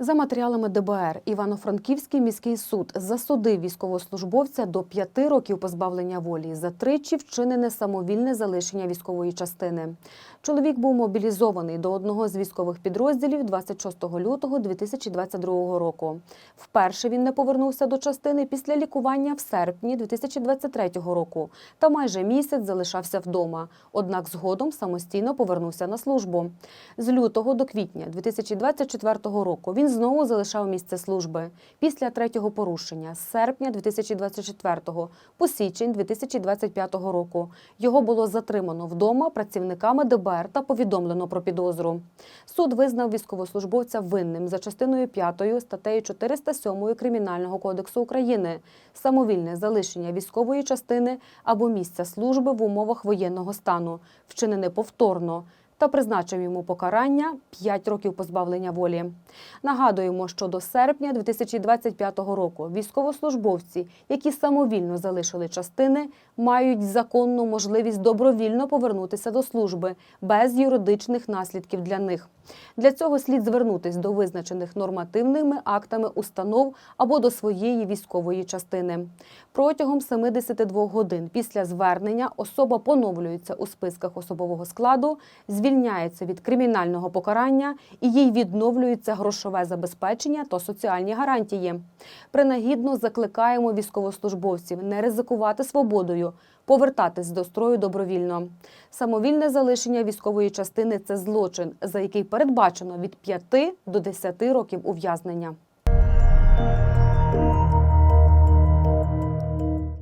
За матеріалами ДБР Івано-Франківський міський суд засудив військовослужбовця до п'яти років позбавлення волі за тричі вчинене самовільне залишення військової частини. Чоловік був мобілізований до одного з військових підрозділів 26 лютого 2022 року. Вперше він не повернувся до частини після лікування в серпні 2023 року та майже місяць залишався вдома. Однак згодом самостійно повернувся на службу. З лютого до квітня 2024 року він знову залишав місце служби. Після третього порушення з серпня 2024 по січень 2025 року його було затримано вдома працівниками ДБР та повідомлено про підозру. Суд визнав військовослужбовця винним за частиною 5 статтею 407 Кримінального кодексу України самовільне залишення військової частини або місця служби в умовах воєнного стану, вчинене повторно та призначив йому покарання 5 років позбавлення волі. Нагадуємо, що до серпня 2025 року військовослужбовці, які самовільно залишили частини, мають законну можливість добровільно повернутися до служби без юридичних наслідків для них. Для цього слід звернутися до визначених нормативними актами установ або до своєї військової частини. Протягом 72 годин після звернення особа поновлюється у списках особового складу, звільняється від кримінального покарання і їй відновлюється грошове забезпечення та соціальні гарантії. Принагідно закликаємо військовослужбовців не ризикувати свободою, повертатись до строю добровільно. Самовільне залишення військової частини це злочин, за який передбачено від 5 до 10 років ув'язнення.